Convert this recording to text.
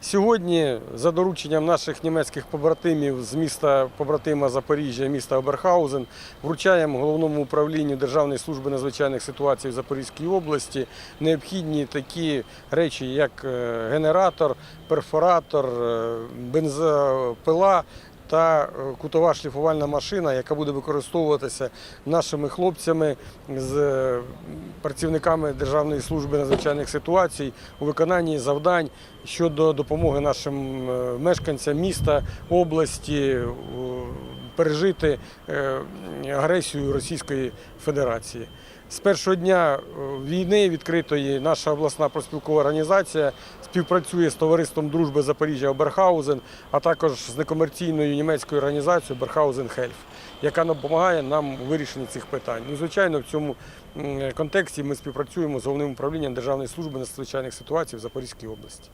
Сьогодні, за дорученням наших німецьких побратимів з міста побратима Запоріжжя, міста Оберхаузен, вручаємо головному управлінню Державної служби надзвичайних ситуацій в Запорізькій області необхідні такі речі, як е, генератор, перфоратор, е, бензопила. Та е, кутова шліфувальна машина, яка буде використовуватися нашими хлопцями з е, працівниками Державної служби надзвичайних ситуацій у виконанні завдань щодо допомоги нашим е, мешканцям міста, області пережити е, агресію Російської Федерації. З першого дня е, війни відкритої наша обласна проспілкова організація співпрацює з товариством дружби Запоріжжя Оберхаузен, а також з некомерційною німецькою організацією Берхаузен Хельф, яка допомагає нам у вирішенні цих питань. Ну, звичайно, в цьому контексті ми співпрацюємо з головним управлінням Державної служби надзвичайних ситуацій в Запорізькій області.